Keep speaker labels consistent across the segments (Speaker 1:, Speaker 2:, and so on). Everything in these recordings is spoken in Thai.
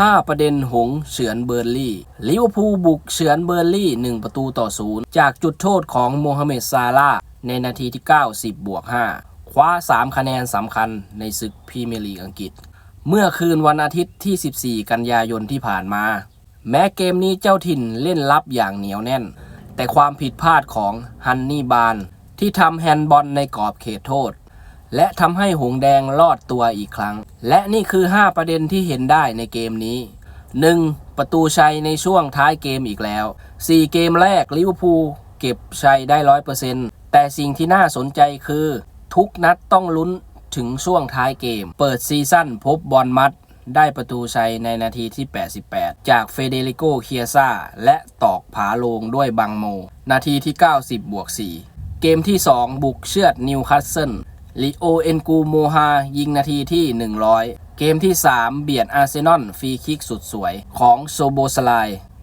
Speaker 1: 5 ประเด็นหงเฉือนเบอร์ลี่ลิเวอร์พูลบุกเฉือนเบอร์ลี่ 1 ประตูต่อศูนย์จากจุดโทษของโมฮัมเหม็ดซาลาในนาทีที่ 90 บวก 5 คว้า 3 คะแนนสำคัญในศึกพรีเมียร์ลีกอังกฤษ เมื่อคืนวันอาทิตย์ที่ 14 กันยายนที่ผ่านมา แม้เกมนี้เจ้าถิ่นเล่นลับอย่างเหนียวแน่น แต่ความผิดพลาดของฮันนี่บานที่ทำแฮนด์บอลในกรอบเขตโทษ และทำให้หงแดงรอดตัวอีกครั้ง และนี่คือ 5 ประเด็นที่เห็นได้ในเกมนี้ 1. ประตูชัยในช่วงท้ายเกมอีกแล้ว 4 เกมแรกลิเวอร์พูลเก็บชัยได้100%แต่สิ่งที่น่าสนใจคือ ทุกนัดต้องลุ้นถึงช่วงท้ายเกม เปิดซีซั่นพบบอลมัดได้ประตูชัยในนาทีที่ 88 จากเฟเดริโก เคียซาและตอกผาโลงด้วยบังโม นาทีที่ 90 บวก 4 เกมที่ 2 บุกเชือดนิวคาสเซิล ลิโอเอนกูโมฮายิงนาทีที่ 100 เกมที่ 3 เบียดอาร์เซนอลฟรีคิกสุดสวยของโซโบสไล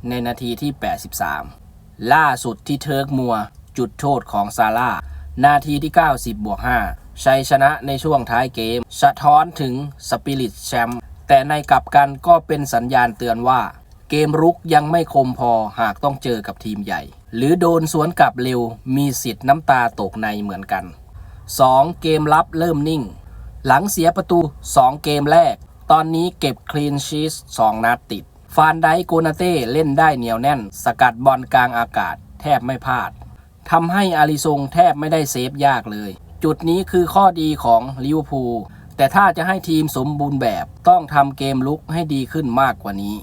Speaker 1: ในนาทีที่ 83 ล่าสุดที่เทิร์กมัว จุดโทษของซาร่า นาทีที่ 90 บวก 5 ชัยชนะในช่วงท้ายเกม สะท้อนถึงสปิริตแชมป์แต่ในกลับกันก็เป็นสัญญาณเตือนว่า เกมรุกยังไม่คมพอหากต้องเจอกับทีมใหญ่ หรือโดนสวนกลับเร็วมีสิทธิ์น้ำตาตกในเหมือนกัน 2. เกมรับเริ่มนิ่ง หลังเสียประตู 2 เกมแรก ตอนนี้เก็บคลีนชีส2 นัดติด ฟานไดโกนาเต้เล่นได้เหนียวแน่น สกัดบอลกลางอากาศ แทบไม่พลาดทำให้อาริซงแทบไม่ได้เซฟยากเลย จุดนี้คือข้อดีของลิเวอร์พูลแต่ถ้าจะให้ทีมสมบูรณ์แบบต้องทำเกมลุกให้ดีขึ้นมากกว่านี้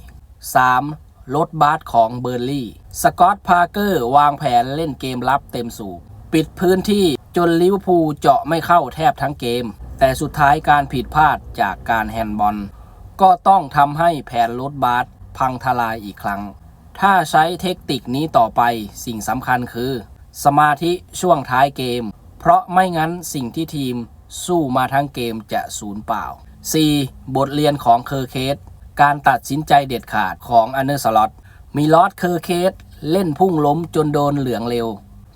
Speaker 1: 3. ลดบาสของเบอร์ลี่ สกอตพาร์เกอร์วางแผนเล่นเกมรับเต็มสูบ ปิดพื้นที่ จนลิเวอร์พูลเจาะไม่เข้าแทบทั้งเกม แต่สุดท้ายการผิดพลาดจากการแฮนด์บอล ก็ต้องทำให้แผนลดบาสพังทลายอีกครั้ง ถ้าใช้เทคนิคนี้ต่อไปสิ่งสำคัญคือ สมาธิช่วงท้ายเกม เพราะไม่งั้นสิ่งที่ทีมสู้มาทั้งเกมจะสูญเปล่า 4. บทเรียนของเคอร์เคส การตัดสินใจเด็ดขาดของอันเนอร์สล็อตมีลอสเคอร์เคสเล่นพุ่งล้มจนโดนเหลืองเร็ว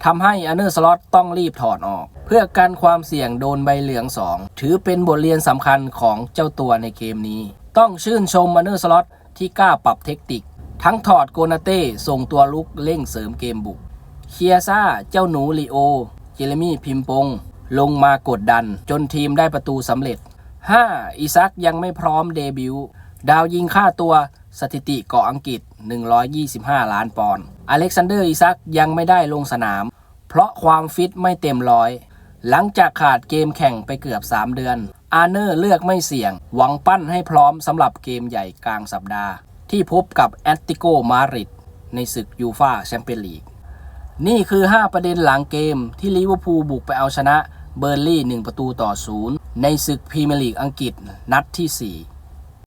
Speaker 1: ทำให้อันเนอร์สล็อตต้องรีบถอดออก เพื่อกันความเสี่ยงโดนใบเหลือง 2 ถือเป็นบทเรียนสำคัญของเจ้าตัวในเกมนี้ ต้องชื่นชมอันเนอร์สล็อตที่กล้าปรับเทคนิค ทั้งถอดโกนาเต้ส่งตัวลุกเร่งเสริมเกมบุก เคียซ่า เจ้าหนูลีโอ เจเรมี่พิมปง ลงมากดดันจนทีมได้ประตูสำเร็จ 5. อิซักยังไม่พร้อมเดบิวต์ดาวยิงค่าตัวสถิติเกาะอังกฤษ 125 ล้านปอนด์ อเล็กซานเดอร์อิซักยังไม่ได้ลงสนาม เพราะความฟิตไม่เต็มร้อย หลังจากขาดเกมแข่งไปเกือบ 3 เดือน อาร์เนอร์เลือกไม่เสี่ยง หวังปั้นให้พร้อมสำหรับเกมใหญ่กลางสัปดาห์ ที่พบกับแอตติโกมาริดในศึกยูฟาแชมเปี้ยนลีก นี่คือ 5 ประเด็นหลังเกมที่ลิเวอร์พูลบุกไปเอาชนะเบอร์ลี่ 1 ประตูต่อศูนย์ในศึกพรีเมียร์ลีกอังกฤษนัดที่ 4